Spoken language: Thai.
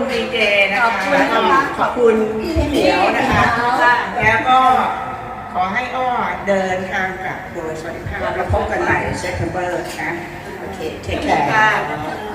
ณดีเจนะคะขอบคุณพี่เหมียวนะคะ แล้วก็ขอให้อ้อเดินทางกลับโดยสวัสดิภาพแล้วพบกันใหม่เซปเทมเบอร์นะ โอเคเทคแคร์